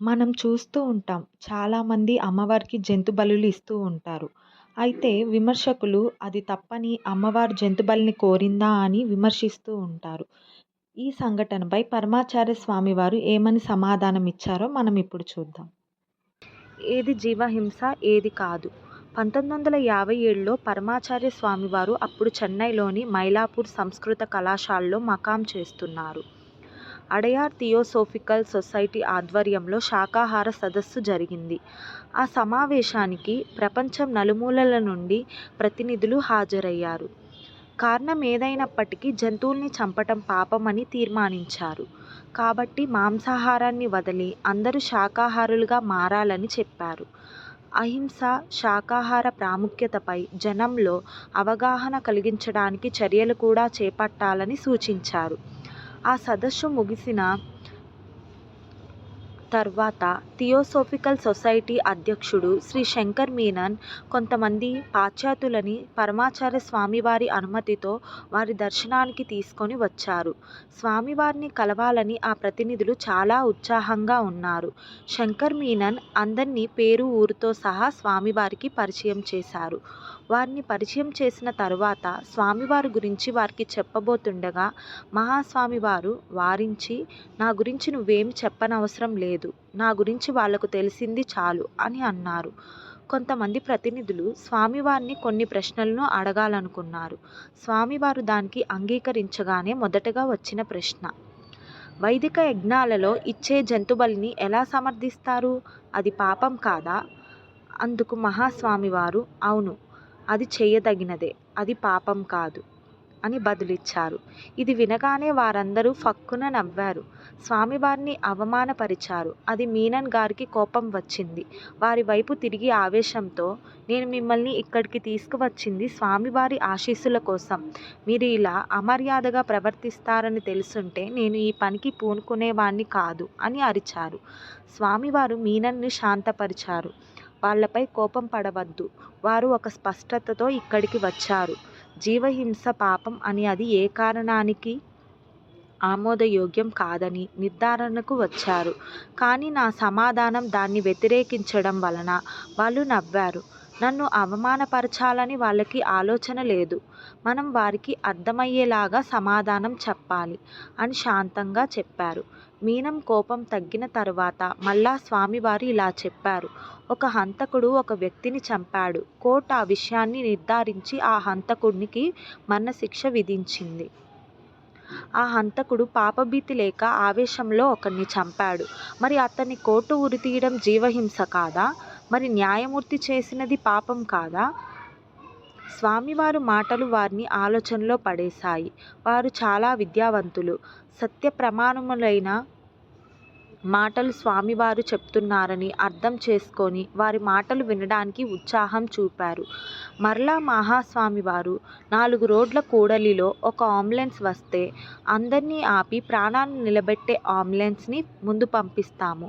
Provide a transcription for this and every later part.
మనం చూస్తూ ఉంటాం. చాలామంది అమ్మవారికి జంతు బలులు ఇస్తూ ఉంటారు. అయితే విమర్శకులు అది తప్పని అమ్మవారు జంతు బలిని కోరిందా అని విమర్శిస్తూ ఉంటారు. ఈ సంఘటనపై పరమాచార్య స్వామివారు ఏమని సమాధానం ఇచ్చారో మనం ఇప్పుడు చూద్దాం. ఏది జీవహింస ఏది కాదు. పంతొమ్మిది వందల యాభై ఏడులో పరమాచార్య స్వామివారు అప్పుడు చెన్నైలోని మైలాపూర్ సంస్కృత కళాశాలలో మకాం చేస్తున్నారు. అడయార్ థియోసోఫికల్ సొసైటీ ఆధ్వర్యంలో శాకాహార సదస్సు జరిగింది. ఆ సమావేశానికి ప్రపంచం నలుమూలల నుండి ప్రతినిధులు హాజరయ్యారు. కారణం ఏదైనప్పటికీ జంతువుల్ని చంపటం పాపమని తీర్మానించారు. కాబట్టి మాంసాహారాన్ని వదిలి అందరూ శాకాహారులుగా మారాలని చెప్పారు. అహింస, శాకాహార ప్రాముఖ్యతపై జనంలో అవగాహన కలిగించడానికి చర్యలు కూడా చేపట్టాలని సూచించారు. ఆ సదస్సు ముగిసిన తర్వాత థియోసోఫికల్ సొసైటీ అధ్యక్షుడు శ్రీ శంకర్ మీనన్ కొంతమంది పాశ్చాత్యులని పరమాచార్య స్వామివారి అనుమతితో వారి దర్శనానికి తీసుకొని వచ్చారు. స్వామివారిని కలవాలని ఆ ప్రతినిధులు చాలా ఉత్సాహంగా ఉన్నారు. శంకర్ మీనన్ అందర్నీ పేరు ఊరుతో సహా స్వామివారికి పరిచయం చేశారు. వారిని పరిచయం చేసిన తరువాత స్వామివారి గురించి వారికి చెప్పబోతుండగా మహాస్వామివారు వారించి నా గురించి నువ్వేమి చెప్పనవసరం లేదు. నా గురించి వాళ్ళకు తెలిసింది చాలు అని అన్నారు. కొంతమంది ప్రతినిధులు స్వామివారిని కొన్ని ప్రశ్నలను అడగాలనుకున్నారు. స్వామివారు దానికి అంగీకరించగానే మొదటగా వచ్చిన ప్రశ్న. వైదిక యజ్ఞాలలో ఇచ్చే జంతుబలిని ఎలా సమర్థిస్తారు? అది పాపం కాదా? అందుకు మహాస్వామివారు అవును అది చేయదగినదే. అది పాపం కాదు అని బదులిచ్చారు. ఇది వినగానే వారందరూ ఫక్కున నవ్వారు. స్వామివారిని అవమానపరిచారు. అది మీనన్ గారికి కోపం వచ్చింది. వారి వైపు తిరిగి ఆవేశంతో నేను మిమ్మల్ని ఇక్కడికి తీసుకువచ్చింది స్వామివారి ఆశీస్సుల కోసం. మీరు ఇలా అమర్యాదగా ప్రవర్తిస్తారని తెలుసుంటే నేను ఈ పనికి పూనుకునేవాణ్ణి కాదు అని అరిచారు. స్వామివారు మీనన్ను శాంతపరిచారు. వాళ్ళపై కోపం పడవద్దు. వారు ఒక స్పష్టతతో ఇక్కడికి వచ్చారు. జీవహింస పాపం అని అది ఏ కారణానికి ఆమోదయోగ్యం కాదని నిర్ధారణకు వచ్చారు. కానీ నా సమాధానం దాన్ని వ్యతిరేకించడం వలన వాళ్ళు నవ్వారు. నన్ను అవమానపరచాలని వాళ్ళకి ఆలోచన లేదు. మనం వారికి అర్థమయ్యేలాగా సమాధానం చెప్పాలి అని శాంతంగా చెప్పారు. మీనం కోపం తగ్గిన తరువాత మళ్ళా స్వామివారు ఇలా చెప్పారు. ఒక హంతకుడు ఒక వ్యక్తిని చంపాడు. కోర్టు ఆ విషయాన్ని నిర్ధారించి ఆ హంతకుడికి మరణశిక్ష విధించింది. ఆ హంతకుడు పాపభీతి లేక ఆవేశంలో ఒకర్ని చంపాడు. మరి అతన్ని కోర్టు ఉరితీయడం జీవహింస కాదా? మరి న్యాయమూర్తి చేసినది పాపం కాదా? స్వామివారు మాటలు వారిని ఆలోచనలో పడేశాయి. వారు చాలా విద్యావంతులు. సత్య ప్రమాణములైన మాటలు స్వామివారు చెప్తున్నారని అర్థం చేసుకొని వారి మాటలు వినడానికి ఉత్సాహం చూపారు. మరలా మహాస్వామివారు నాలుగు రోడ్ల కూడలిలో ఒక అంబులెన్స్ వస్తే అందరినీ ఆపి ప్రాణాలు నిలబెట్టే అంబులెన్స్ని ముందు పంపిస్తాము.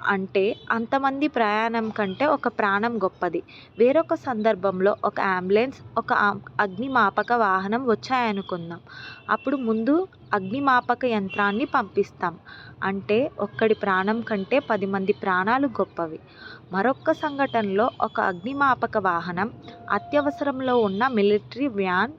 అంటే అంతమంది ప్రయాణం కంటే ఒక ప్రాణం గొప్పది. వేరొక సందర్భంలో ఒక అంబులెన్స్, ఒక అగ్నిమాపక వాహనం వచ్చాయనుకుందాం. అప్పుడు ముందు అగ్నిమాపక యంత్రాన్ని పంపిస్తాం. అంటే ఒక్కడి ప్రాణం కంటే పదిమంది ప్రాణాలు గొప్పవి. మరొక సంఘటనలో ఒక అగ్నిమాపక వాహనం, అత్యవసరంలో ఉన్న మిలిటరీ వ్యాన్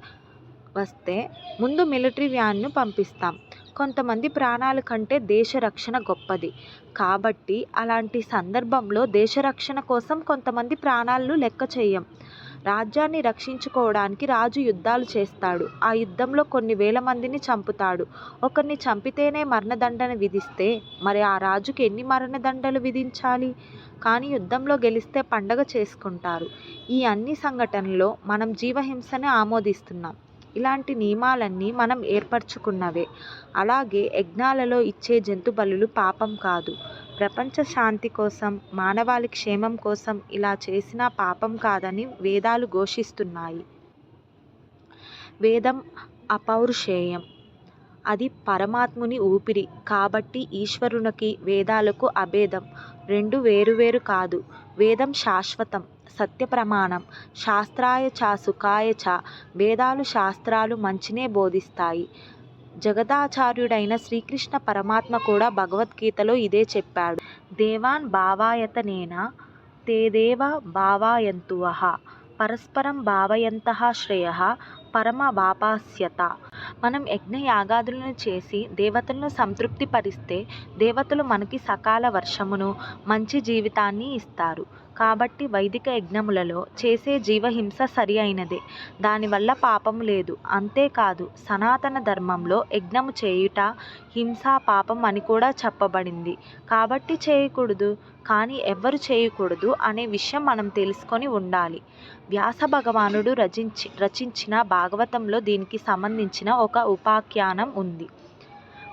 వస్తే ముందు మిలిటరీ వ్యాన్ను పంపిస్తాం. కొంతమంది ప్రాణాల కంటే దేశ రక్షణ గొప్పది. కాబట్టి అలాంటి సందర్భంలో దేశరక్షణ కోసం కొంతమంది ప్రాణాలను లెక్క చేయం రాజ్యాన్ని రక్షించుకోవడానికి రాజు యుద్ధాలు చేస్తాడు. ఆ యుద్ధంలో కొన్ని వేల మందిని చంపుతాడు. ఒకరిని చంపితేనే మరణదండన విధిస్తే మరి ఆ రాజుకి ఎన్ని మరణదండలు విధించాలి? కానీ యుద్ధంలో గెలిస్తే పండగ చేసుకుంటారు. ఈ అన్ని సంఘటనల్లో మనం జీవహింసనే ఆమోదిస్తున్నాం. ఇలాంటి నియమాలన్నీ మనం ఏర్పరచుకున్నవే. అలాగే యజ్ఞాలలో ఇచ్చే జంతుబలులు పాపం కాదు. ప్రపంచ శాంతి కోసం, మానవాళి క్షేమం కోసం ఇలా చేసినా పాపం కాదని వేదాలు ఘోషిస్తున్నాయి. వేదం అపౌరుషేయం. అది పరమాత్ముని ఊపిరి. కాబట్టి ఈశ్వరునికి, వేదాలకు అభేదం. రెండు వేరువేరు కాదు. వేదం శాశ్వతం. సత్యప్రమాణం. శాస్త్రాయ చ సుఖాయ చ. వేదాలు శాస్త్రాలు మంచినే బోధిస్తాయి. జగదాచార్యుడైన శ్రీకృష్ణ పరమాత్మ కూడా భగవద్గీతలో ఇదే చెప్పాడు దేవాన్ భావాయతనేన తేదేవ భావయంతువః పరస్పరం భావయంతః శ్రేయః పరమవాప్స్యత మనం యజ్ఞ యాగాదులను చేసి దేవతలను సంతృప్తి పరిస్తే దేవతలు మనకి సకాల వర్షమును మంచి జీవితాన్ని ఇస్తారు. కాబట్టి వైదిక యజ్ఞములలో చేసే జీవహింస సరి అయినదే దానివల్ల పాపం లేదు. అంతేకాదు సనాతన ధర్మంలో యజ్ఞము చేయుట హింస పాపం అని కూడా చెప్పబడింది. కాబట్టి చేయకూడదు. కానీ ఎవ్వరు చేయకూడదు అనే విషయం మనం తెలుసుకొని ఉండాలి. వ్యాస భగవానుడు రచించి రచించిన భాగవతంలో దీనికి సంబంధించిన ఒక ఉపాఖ్యానం ఉంది.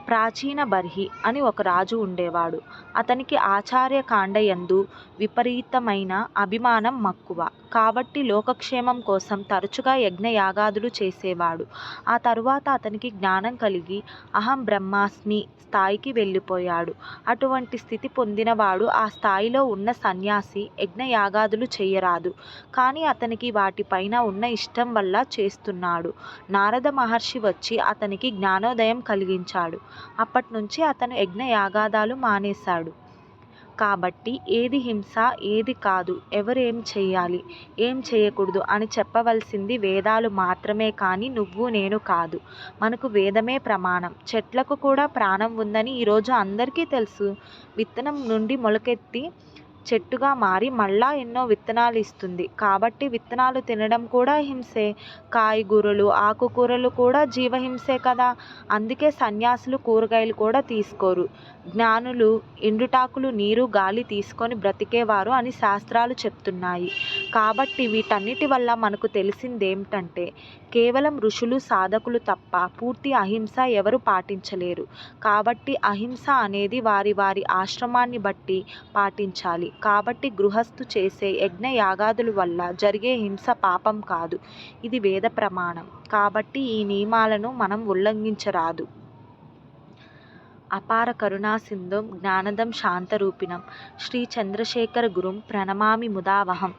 ప్రాచీన బర్హి అని ఒక రాజు ఉండేవాడు. అతనికి ఆచార్య కాండయందు విపరీతమైన అభిమానం మక్కువ. కాబట్టి లోకక్షేమం కోసం తరచుగా యజ్ఞయాగాదులు చేసేవాడు. ఆ తరువాత అతనికి జ్ఞానం కలిగి అహం బ్రహ్మాస్మి స్థాయికి వెళ్ళిపోయాడు. అటువంటి స్థితి పొందినవాడు ఆ స్థాయిలో ఉన్న సన్యాసి యజ్ఞయాగాదులు చేయరాదు. కానీ అతనికి వాటిపైన ఉన్న ఇష్టం వల్ల చేస్తున్నాడు. నారద మహర్షి వచ్చి అతనికి జ్ఞానోదయం కలిగించాడు. అప్పటి నుంచి అతను యజ్ఞ యాగాదాలు మానేశాడు. కాబట్టి ఏది హింస ఏది కాదు. ఎవరు ఏం చేయాలి ఏం చేయకూడదు అని చెప్పవలసింది వేదాలు మాత్రమే కానీ నువ్వు నేను కాదు. మనకు వేదమే ప్రమాణం. చెట్లకు కూడా ప్రాణం ఉందని ఈరోజు అందరికీ తెలుసు. విత్తనం నుండి మొలకెత్తి చెట్టుగా మారి మళ్ళా ఎన్నో విత్తనాలు ఇస్తుంది. కాబట్టి విత్తనాలు తినడం కూడా హింసే. కాయగూరలు ఆకుకూరలు కూడా జీవహింసే కదా. అందుకే సన్యాసులు కూరగాయలు కూడా తీసుకోరు. జ్ఞానులు ఎండుటాకులు నీరు గాలి తీసుకొని బ్రతికేవారు అని శాస్త్రాలు చెప్తున్నాయి. కాబట్టి వీటన్నిటి వల్ల మనకు తెలిసిందేమిటంటే కేవలం ఋషులు సాధకులు తప్ప పూర్తి అహింస ఎవరు పాటించలేరు. కాబట్టి అహింస అనేది వారి వారి ఆశ్రమాన్ని బట్టి పాటించాలి. కాబట్టి గృహస్థు చేసే యజ్ఞ యాగాదుల వల్ల జరిగే హింస పాపం కాదు. ఇది వేద ప్రమాణం. కాబట్టి ఈ నియమాలను మనం ఉల్లంఘించరాదు. అపార కరుణాసింధుం జ్ఞానదం శాంతరూపిణం. శ్రీ చంద్రశేఖర గురుం ప్రణమామి ముదావహం.